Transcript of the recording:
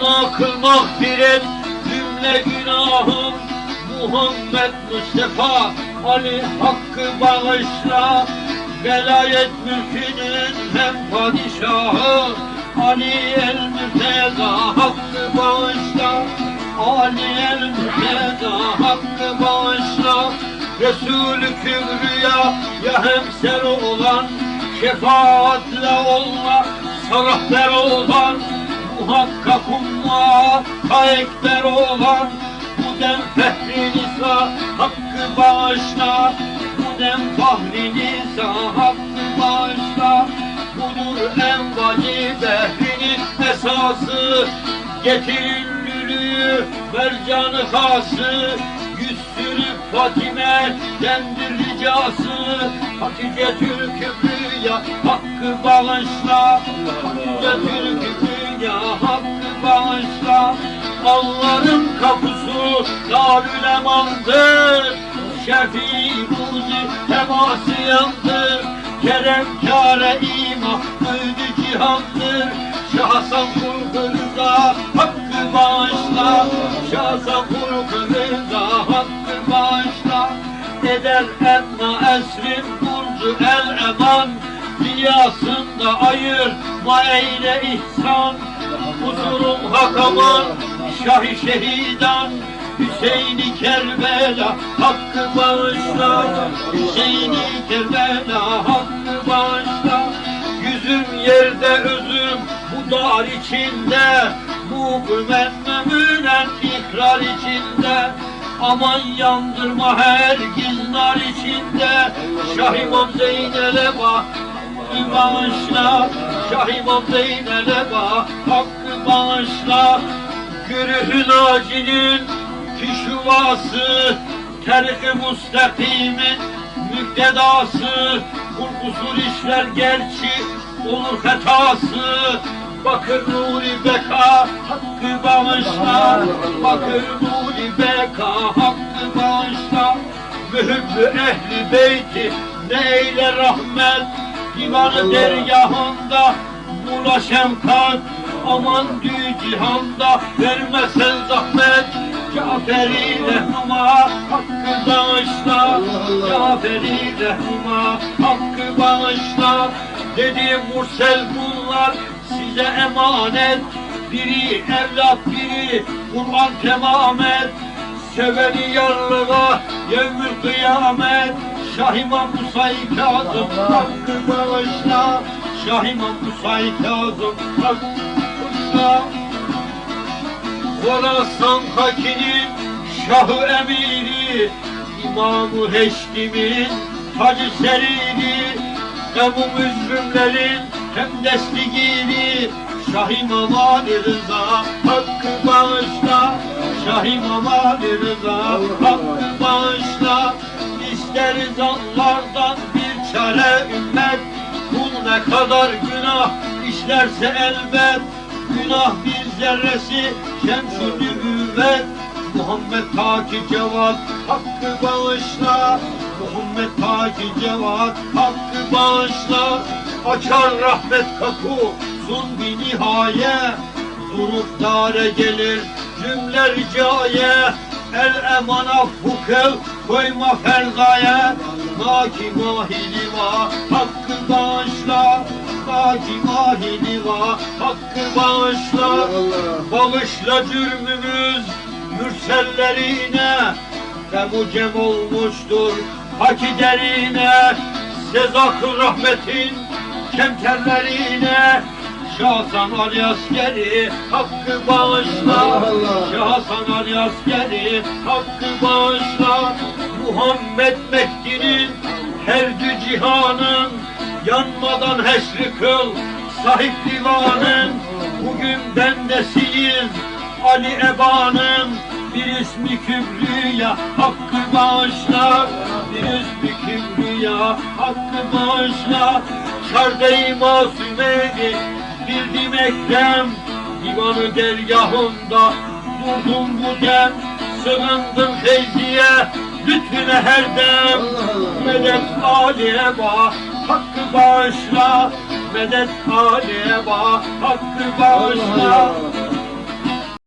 Yoluna kılmak et cümle günahım. Muhammed Mustafa Ali Hakkı bağışla. Velayet mülkünün hem padişahı. Ali el Mürteza Hakkı bağışla. Ali el Mürteza Hakkı bağışla. Resulü Kübrü'ya ya hemser olan Şefaatle olma sarahber olan Muhakkak umma ta ekber olan Bu dem fehri hakkı bağışla. Bu dem fahri hakkı bağışla. Budur en vacip ehlinin esası. Getir ünlülüğü mercanı hası Yüz sürüp Fatime dendir ricası. Hatice Türk'ü ya hakkı bağışla. Hatice Türk'ü ya hakkı bağışla Malların kapısı Darül Eman'dır Şefii ruzi temasıyandır Kerem kâre ima öldü cihandır Şah Hasan Rıza hakkı bağışla Şah Hasan Rıza hakkı bağışla. Eder enna esrin burcu el eman Riyasında ayırma eyle ihsan Huzurum hakaman Şahi şehidan Hüseyin'i Kerbela hakkı bağışla. Hüseyin'i Kerbela hakkı bağışla. Yüzüm yerde özüm bu dar içinde. Bu güvenmemünen ikrar içinde. Aman yandırma her nar içinde. Şah İmam Zeynel'e bak bağışla Şah İmam Zeynel'e bak hakkı bağışla. Gürühün acinin pişuvası Terik-i müstakimin müktedası Kul kusur işler gerçi olur hatası. Bakır nuri beka hakkı bağışla. Bakır nuri beka hakkı bağışla. Mühübbü ehli beyti ne eyle rahmet Divanı dergahında bula şemkat Aman dü cihanda. Vermesen zahmet Caferi lehnuma hakkı bağışla Caferi lehnuma hakkı bağışla. Dedi Mursel bunlar size emanet. Biri evlat biri Kur'an temamet. Seveni yarlığa yevmül kıyamet Şah İmam Musa-i Kazım hakkı bağışla Şah İmam Musa-i Kazım hakkı bağışla Horasan Haki'nin Şahı Emiri İmamı Heştim'in Hacı Seridi. Ebu Müzrümlerin hem destigiri Şah İmam Ali Rıza hakkı bağışla Şah İmam Ali Rıza hakkı bağışla İster zanlardan bir çare ümmet. Kul ne kadar günah işlerse elbet Günah bir zerresi şemsu nübüvvet. Muhammed Taki Cevat hakkı bağışla Muhammed Taki Cevat hakkı bağışla. Açar rahmet kapı sun bir nihaye. Durup dare gelir cümle ricaye El eman affu koyma ferzaya Naki mahiliva hakkı bağışla Naki mahiliva hakkı bağışla. Bağışla cürmümüz mürsellerine Temucem olmuştur haki derine Sezakı rahmetin kemterlerine Şahsan Ali askeri hakkı bağışla. Şahsan Ali askeri hakkı bağışla. Muhammed Mehdi'nin her dü cihanın Yanmadan heşri kıl. Sahip divanın Bugün bendesiyiz Ali Eba'nın bir ismi Kübrü'ya hakkı bağışla. Bir ismi Kübrü'ya hakkı bağışla. Şarde-i Masumeydi bildim Ekrem Divanı dergahında durdum bu dem. Sığındım feyziye lütfüne her dem. Medet Ali'ye bak hakkı bağışla. Medet Ali'ye bak hakkı bağışla